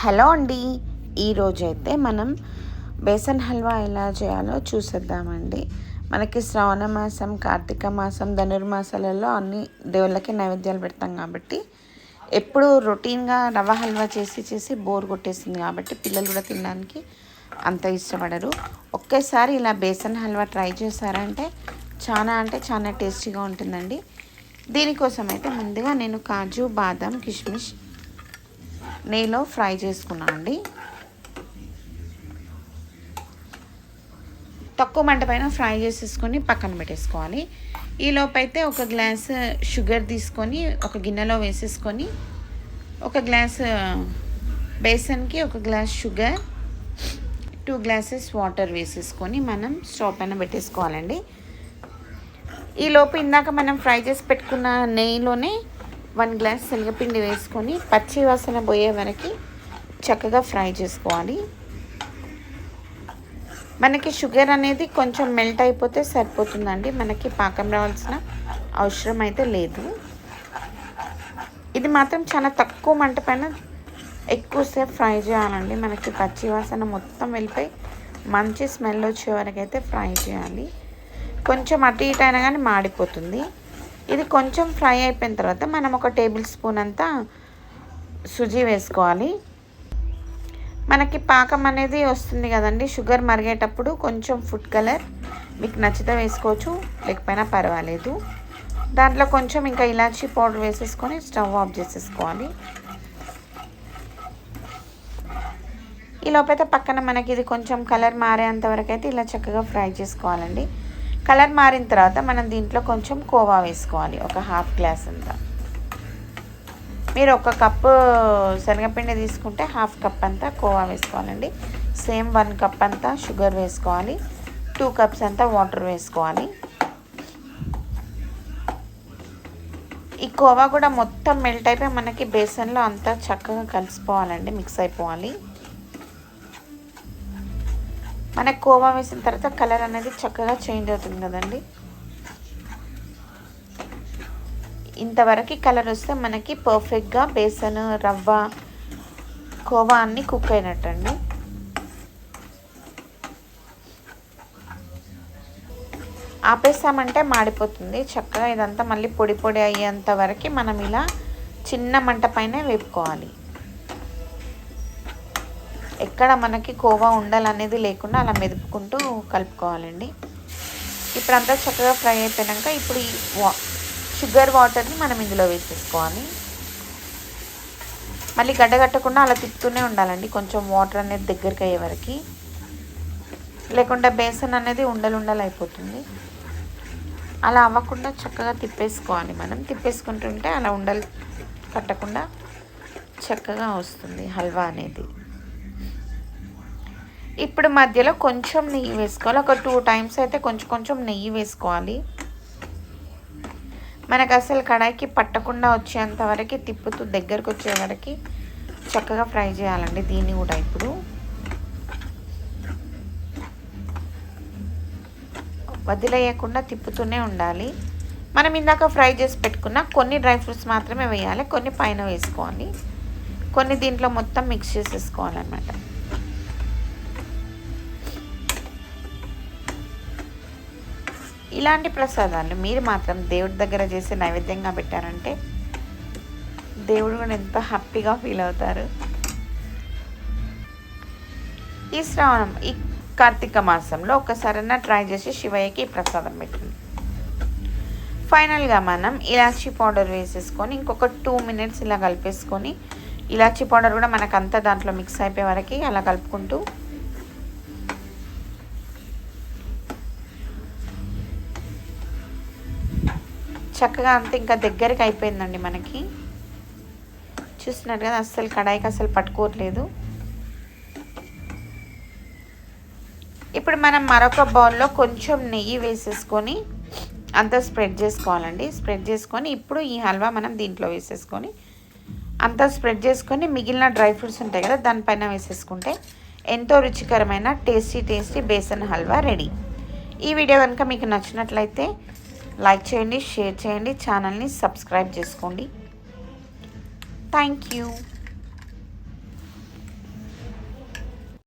Hello అండి. ఈరోజు అయితే మనం బేసన్ హల్వా ఎలా చేయాలో చూసేద్దామండి. మనకి శ్రావణ మాసం కార్తీక మాసం ధనుర్మాసాలలో అన్ని దేవుళ్ళకి నైవేద్యాలు పెడతాం కాబట్టి ఎప్పుడు రొటీన్గా రవ్వ హల్వా చేసి చేసి బోర్ కొట్టేసింది కాబట్టి పిల్లలు కూడా తినడానికి అంత ఇష్టపడరు. ఒకేసారి ఇలా బేసన్ హల్వా ట్రై చేశారంటే చాలా అంటే చాలా టేస్టీగా ఉంటుందండి. దీనికోసం అయితే ముందుగా నేను కాజు బాదం కిష్మిష్ నెయ్యిలో ఫ్రై చేసుకున్నాను అండి. తక్కువ మంట పైన ఫ్రై చేసేసుకొని పక్కన పెట్టేసుకోవాలి. ఈ అయితే ఒక గ్లాస్ షుగర్ తీసుకొని ఒక గిన్నెలో వేసేసుకొని ఒక గ్లాస్ బేసన్కి ఒక glass sugar two glasses water వేసేసుకొని మనం స్టవ్ పైన పెట్టేసుకోవాలండి. ఈ ఇందాక మనం ఫ్రై చేసి పెట్టుకున్న నెయ్యిలోనే వన్ గ్లాస్ శనగపిండి వేసుకొని పచ్చి వాసన పోయే వరకు చక్కగా ఫ్రై చేసుకోవాలి. మనకి షుగర్ అనేది కొంచెం మెల్ట్ అయిపోతే సరిపోతుందండి. మనకి పాకం రావాల్సిన అవసరం అయితే లేదు. ఇది మాత్రం చాలా తక్కువ మంట పైన ఎక్కువసేపు ఫ్రై చేయాలండి. మనకి పచ్చి వాసన మొత్తం వెళ్ళిపోయి మంచి స్మెల్ వచ్చే వరకు అయితే ఫ్రై చేయాలి. కొంచెం అటు ఇటు అయినా కానీ మాడిపోతుంది. ఇది కొంచెం ఫ్రై అయిపోయిన తర్వాత మనం ఒక టేబుల్ స్పూన్ అంతా సుజీ వేసుకోవాలి. మనకి పాకం అనేది వస్తుంది కదండి షుగర్ మరిగేటప్పుడు కొంచెం ఫుడ్ కలర్ మీకు నచ్చితే వేసుకోవచ్చు లేకపోయినా పర్వాలేదు. దాంట్లో కొంచెం ఇంకా ఇలాచీ పౌడర్ వేసేసుకొని స్టవ్ ఆఫ్ చేసేసుకోవాలి. ఈ లోపైతే పక్కన మనకి ఇది కొంచెం కలర్ మారేంత వరకు అయితే ఇలా చక్కగా ఫ్రై చేసుకోవాలండి. కలర్ మారిన తర్వాత మనం దీంట్లో కొంచెం కోవా వేసుకోవాలి. ఒక హాఫ్ గ్లాస్ అంతా. మీరు ఒక కప్పు శనగపిండి తీసుకుంటే హాఫ్ కప్ అంతా కోవా వేసుకోవాలండి. సేమ్ వన్ కప్ అంతా షుగర్ వేసుకోవాలి. టూ కప్స్ అంతా వాటర్ వేసుకోవాలి. ఈ కోవా కూడా మొత్తం మెల్ట్ అయిపోయి మనకి బేసన్లో అంతా చక్కగా కలిసిపోవాలండి మిక్స్ అయిపోవాలి. మనకి కోవా వేసిన తర్వాత కలర్ అనేది చక్కగా చేంజ్ అవుతుంది కదండి. ఇంతవరకు కలర్ వస్తే మనకి పర్ఫెక్ట్గా బేసన్ రవ్వ కోవా అన్నీ కుక్ అయినట్టండి. ఆపేస్తామంటే మాడిపోతుంది. చక్కగా ఇదంతా మళ్ళీ పొడి పొడి అయ్యేంత వరకు మనం ఇలా చిన్న మంట పైన వేపుకోవాలి. ఎక్కడ మనకి కోవా ఉండాలనేది లేకుండా అలా మెదుపుకుంటూ కలుపుకోవాలండి. ఇప్పుడు అంతా చక్కగా ఫ్రై అయిపోయాక ఇప్పుడు ఈ వా షుగర్ వాటర్ని మనం ఇందులో వేసేసుకోవాలి. మళ్ళీ గడ్డగట్టకుండా అలా తిప్పుతూనే ఉండాలండి. కొంచెం వాటర్ అనేది దగ్గరికి అయ్యే వరకు. లేకుండా బేసన్ అనేది ఉండలు ఉండలు అయిపోతుంది. అలా అవ్వకుండా చక్కగా తిప్పేసుకోవాలి మనం. తిప్పేసుకుంటుంటే అలా ఉండలు కట్టకుండా చక్కగా వస్తుంది హల్వా అనేది. ఇప్పుడు మధ్యలో కొంచెం నెయ్యి వేసుకోవాలి. ఒక టూ టైమ్స్ అయితే కొంచెం కొంచెం నెయ్యి వేసుకోవాలి. మనకు అసలు కడాయికి పట్టకుండా వచ్చేంత వరకు తిప్పుతూ దగ్గరకు వచ్చే వరకు చక్కగా ఫ్రై చేయాలండి దీన్ని కూడా ఇప్పుడు. వదిలేయకుండా తిప్పుతూనే ఉండాలి. మనం ఇందాక ఫ్రై చేసి పెట్టుకున్న కొన్ని డ్రై ఫ్రూట్స్ మాత్రమే వేయాలి. కొన్ని పైన వేసుకోవాలి. కొన్ని దీంట్లో మొత్తం మిక్స్ చేసేసుకోవాలన్నమాట. ఇలాంటి ప్రసాదాలు మీరు మాత్రం దేవుడి దగ్గర చేసి నైవేద్యంగా పెట్టారంటే దేవుడు కూడా ఎంతో హ్యాపీగా ఫీల్ అవుతారు. ఈ శ్రావణం ఈ కార్తీక మాసంలో ఒకసారైనా ట్రై చేసి శివయ్యకి ప్రసాదం పెట్టండి. ఫైనల్గా మనం ఇలాచీ పౌడర్ వేసేసుకొని ఇంకొక టూ మినిట్స్ ఇలా కలిపేసుకొని ఇలాచీ పౌడర్ కూడా మనకంతా దాంట్లో మిక్స్ అయిపోయే వరకు అలా కలుపుకుంటూ చక్కగా అంత ఇంకా దగ్గరికి అయిపోయిందండి మనకి. చూస్తున్నారు కదా అస్సలు కడాయికి అసలు పట్టుకోవట్లేదు. ఇప్పుడు మనం మరొక బౌల్లో కొంచెం నెయ్యి వేసేసుకొని అంతా స్ప్రెడ్ చేసుకోవాలండి. స్ప్రెడ్ చేసుకొని ఇప్పుడు ఈ హల్వా మనం దీంట్లో వేసేసుకొని అంతా స్ప్రెడ్ చేసుకొని మిగిలిన డ్రై ఫ్రూట్స్ ఉంటాయి కదా దానిపైన వేసేసుకుంటే ఎంతో రుచికరమైన tasty tasty besan halwa ready. ఈ వీడియో కనుక మీకు నచ్చినట్లయితే లైక్ చేయండి షేర్ చేయండి ఛానల్ని సబ్స్క్రైబ్ చేసుకోండి. Thank you